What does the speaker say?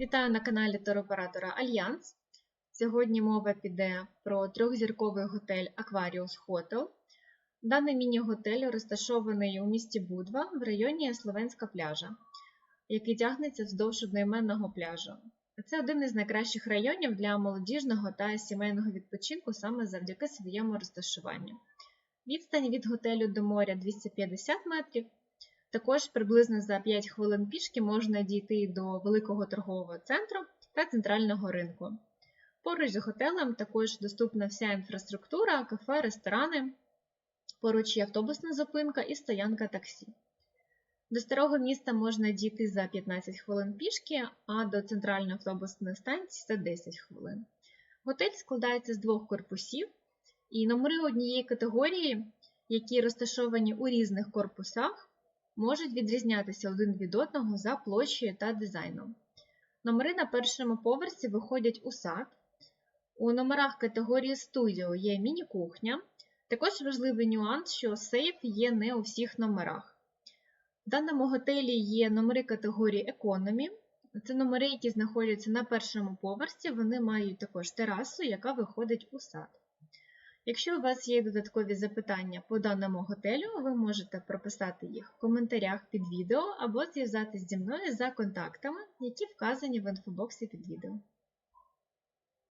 Вітаю на каналі туроператора Альянс. Сьогодні мова піде про трьохзірковий готель Aquarius Hotel. Даний міні-готель розташований у місті Будва в районі Словенська пляжа, який тягнеться вздовж одноіменного пляжу. Це один із найкращих районів для молодіжного та сімейного відпочинку саме завдяки своєму розташуванню. Відстань від готелю до моря 250 метрів. Також приблизно за 5 хвилин пішки можна дійти до великого торгового центру та центрального ринку. Поруч з готелем також доступна вся інфраструктура, кафе, ресторани, поруч є автобусна зупинка і стоянка таксі. До старого міста можна дійти за 15 хвилин пішки, а до центральної автобусної станції за 10 хвилин. Готель складається з двох корпусів, і номери однієї категорії, які розташовані у різних корпусах, можуть відрізнятися один від одного за площею та дизайном. Номери на першому поверсі виходять у сад. У номерах категорії студіо є міні-кухня. Також важливий нюанс, що сейф є не у всіх номерах. В даному готелі є номери категорії економі. Це номери, які знаходяться на першому поверсі, вони мають також терасу, яка виходить у сад. Якщо у вас є додаткові запитання по даному готелю, ви можете прописати їх в коментарях під відео або зв'язатись зі мною за контактами, які вказані в інфобоксі під відео.